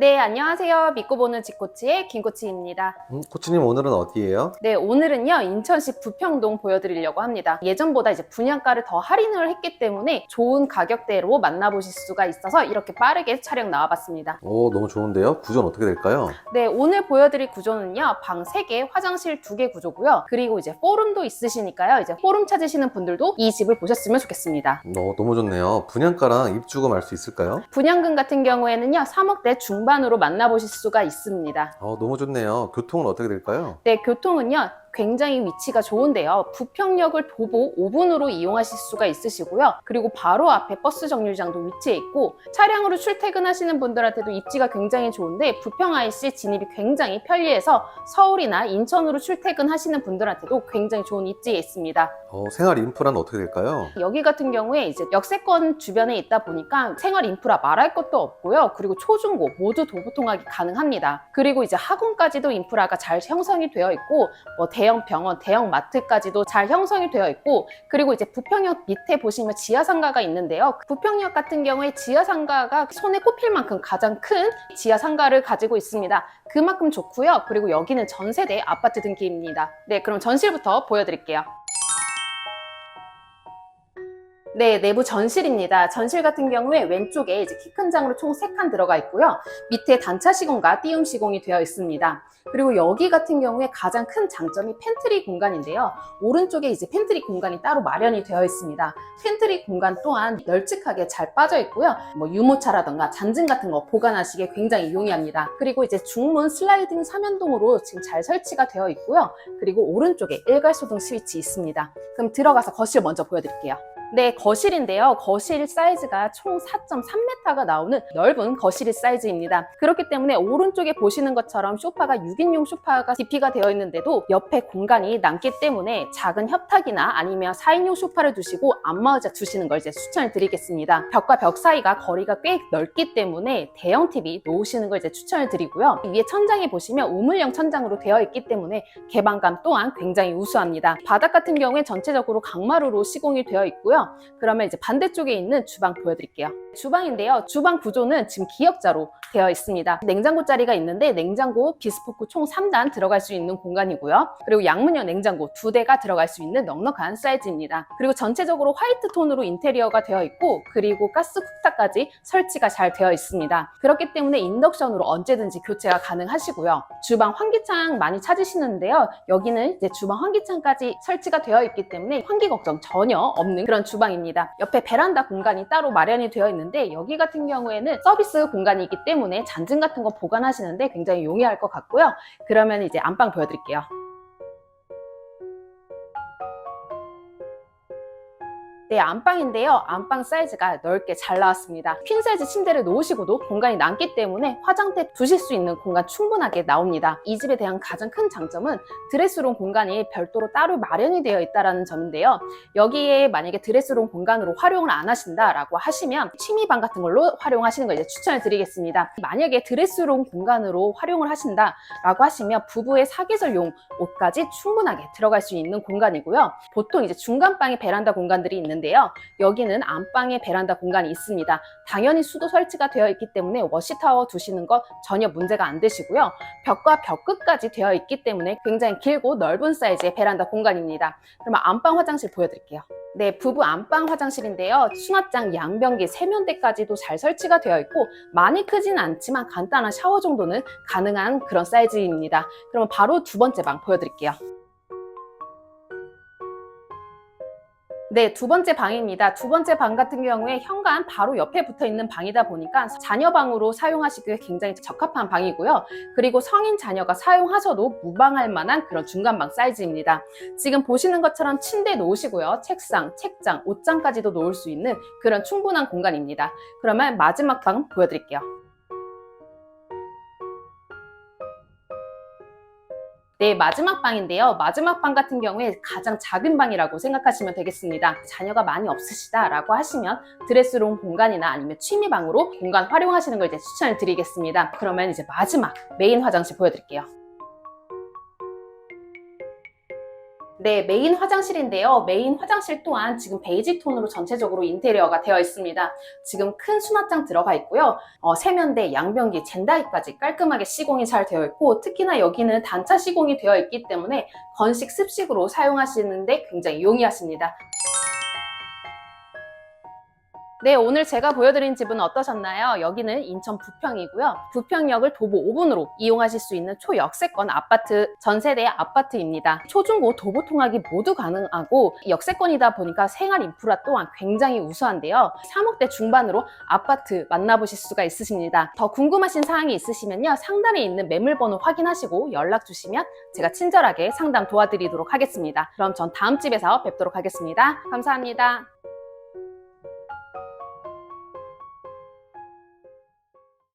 네, 안녕하세요. 믿고 보는 집코치의 김코치입니다. 음, 코치님 오늘은 어디예요? 네, 오늘은요, 인천시 부평동 보여드리려고 합니다. 예전보다 이제 분양가를 더 할인을 했기 때문에 좋은 가격대로 만나보실 수가 있어서 이렇게 빠르게 촬영 나와봤습니다. 오 너무 좋은데요? 구조는 어떻게 될까요? 네, 오늘 보여드릴 구조는요, 방 3개, 화장실 2개 구조고요. 그리고 이제 포룸도 있으시니까요, 이제 포룸 찾으시는 분들도 이 집을 보셨으면 좋겠습니다. 어, 너무 좋네요. 분양가랑 입주금 알 수 있을까요? 분양금 같은 경우에는요, 3억대 중반 으로 만나보실 수가 있습니다. 어, 너무 좋네요. 교통은 어떻게 될까요? 네, 교통은요. 굉장히 위치가 좋은데요. 부평역을 도보 5분으로 이용하실 수가 있으시고요. 그리고 바로 앞에 버스 정류장도 위치해 있고 차량으로 출퇴근하시는 분들한테도 입지가 굉장히 좋은데 부평 IC 진입이 굉장히 편리해서 서울이나 인천으로 출퇴근하시는 분들한테도 굉장히 좋은 입지에 있습니다. 어, 생활 인프라는 어떻게 될까요? 여기 같은 경우에 이제 역세권 주변에 있다 보니까 생활 인프라 말할 것도 없고요. 그리고 초중고 모두 도보 통학이 가능합니다. 그리고 이제 학원까지도 인프라가 잘 형성이 되어 있고 뭐 대형 병원, 대형 마트까지도 잘 형성이 되어 있고 그리고 이제 부평역 밑에 보시면 지하상가가 있는데요. 부평역 같은 경우에 지하상가가 손에 꼽힐 만큼 가장 큰 지하상가를 가지고 있습니다. 그만큼 좋고요. 그리고 여기는 전세대 아파트 등기입니다. 네, 그럼 전실부터 보여드릴게요. 네, 내부 전실입니다. 전실 같은 경우에 왼쪽에 이제 키 큰 장으로 총 3칸 들어가 있고요. 밑에 단차 시공과 띄움 시공이 되어 있습니다. 그리고 여기 같은 경우에 가장 큰 장점이 팬트리 공간인데요. 오른쪽에 이제 팬트리 공간이 따로 마련이 되어 있습니다. 팬트리 공간 또한 널찍하게 잘 빠져 있고요. 뭐 유모차라던가 잔증 같은 거 보관하시기에 굉장히 용이합니다. 그리고 이제 중문 슬라이딩 사면동으로 지금 잘 설치가 되어 있고요. 그리고 오른쪽에 일괄 소등 스위치 있습니다. 그럼 들어가서 거실 먼저 보여드릴게요. 네, 거실인데요. 거실 사이즈가 총 4.3m가 나오는 넓은 거실 사이즈입니다. 그렇기 때문에 오른쪽에 보시는 것처럼 소파가 6인용 소파가 DP가 되어 있는데도 옆에 공간이 남기 때문에 작은 협탁이나 아니면 4인용 소파를 두시고 안마의자 두시는 걸 이제 추천을 드리겠습니다. 벽과 벽 사이가 거리가 꽤 넓기 때문에 대형 TV 놓으시는 걸 이제 추천을 드리고요. 위에 천장에 보시면 우물형 천장으로 되어 있기 때문에 개방감 또한 굉장히 우수합니다. 바닥 같은 경우에 전체적으로 강마루로 시공이 되어 있고요. 그러면 이제 반대쪽에 있는 주방 보여드릴게요. 주방인데요. 주방 구조는 지금 기역자로 되어 있습니다. 냉장고 자리가 있는데 냉장고, 비스포크 총 3단 들어갈 수 있는 공간이고요. 그리고 양문형 냉장고 두 대가 들어갈 수 있는 넉넉한 사이즈입니다. 그리고 전체적으로 화이트 톤으로 인테리어가 되어 있고 그리고 가스 쿡탑까지 설치가 잘 되어 있습니다. 그렇기 때문에 인덕션으로 언제든지 교체가 가능하시고요. 주방 환기창 많이 찾으시는데요. 여기는 이제 주방 환기창까지 설치가 되어 있기 때문에 환기 걱정 전혀 없는 그런 주방입니다. 옆에 베란다 공간이 따로 마련이 되어 있는데 여기 같은 경우에는 서비스 공간이 있기 때문에 잔증 같은 거 보관하시는데 굉장히 용이할 것 같고요. 그러면 이제 안방 보여드릴게요. 네, 안방인데요. 안방 사이즈가 넓게 잘 나왔습니다. 퀸 사이즈 침대를 놓으시고도 공간이 남기 때문에 화장대 두실 수 있는 공간 충분하게 나옵니다. 이 집에 대한 가장 큰 장점은 드레스룸 공간이 별도로 따로 마련이 되어 있다는 점인데요. 여기에 만약에 드레스룸 공간으로 활용을 안 하신다라고 하시면 취미방 같은 걸로 활용하시는 걸 이제 추천을 드리겠습니다. 만약에 드레스룸 공간으로 활용을 하신다라고 하시면 부부의 사계절용 옷까지 충분하게 들어갈 수 있는 공간이고요. 보통 이제 중간방에 베란다 공간들이 있는데 요. 여기는 안방에 베란다 공간이 있습니다. 당연히 수도 설치가 되어 있기 때문에 워시타워 두시는 거 전혀 문제가 안 되시고요. 벽과 벽 끝까지 되어 있기 때문에 굉장히 길고 넓은 사이즈의 베란다 공간입니다. 그러면 안방 화장실 보여드릴게요. 네, 부부 안방 화장실인데요. 수납장, 양변기, 세면대까지도 잘 설치가 되어 있고 많이 크진 않지만 간단한 샤워 정도는 가능한 그런 사이즈입니다. 그러면 바로 두 번째 방 보여드릴게요. 네, 두 번째 방입니다. 두 번째 방 같은 경우에 현관 바로 옆에 붙어 있는 방이다 보니까 자녀 방으로 사용하시기에 굉장히 적합한 방이고요. 그리고 성인 자녀가 사용하셔도 무방할 만한 그런 중간방 사이즈입니다. 지금 보시는 것처럼 침대 놓으시고요. 책상, 책장, 옷장까지도 놓을 수 있는 그런 충분한 공간입니다. 그러면 마지막 방 보여드릴게요. 네, 마지막 방인데요. 마지막 방 같은 경우에 가장 작은 방이라고 생각하시면 되겠습니다. 자녀가 많이 없으시다라고 하시면 드레스룸 공간이나 아니면 취미방으로 공간 활용하시는 걸 이제 추천을 드리겠습니다. 그러면 이제 마지막 메인 화장실 보여드릴게요. 네, 메인 화장실인데요. 메인 화장실 또한 지금 베이지 톤으로 전체적으로 인테리어가 되어 있습니다. 지금 큰 수납장 들어가 있고요. 어, 세면대, 양변기, 젠다이까지 깔끔하게 시공이 잘 되어 있고 특히나 여기는 단차 시공이 되어 있기 때문에 건식, 습식으로 사용하시는데 굉장히 용이하십니다. 네, 오늘 제가 보여드린 집은 어떠셨나요? 여기는 인천 부평이고요. 부평역을 도보 5분으로 이용하실 수 있는 초역세권 아파트, 전세대 아파트입니다. 초중고 도보 통학이 모두 가능하고 역세권이다 보니까 생활 인프라 또한 굉장히 우수한데요. 3억대 중반으로 아파트 만나보실 수가 있으십니다. 더 궁금하신 사항이 있으시면요. 상단에 있는 매물번호 확인하시고 연락 주시면 제가 친절하게 상담 도와드리도록 하겠습니다. 그럼 전 다음 집에서 뵙도록 하겠습니다. 감사합니다.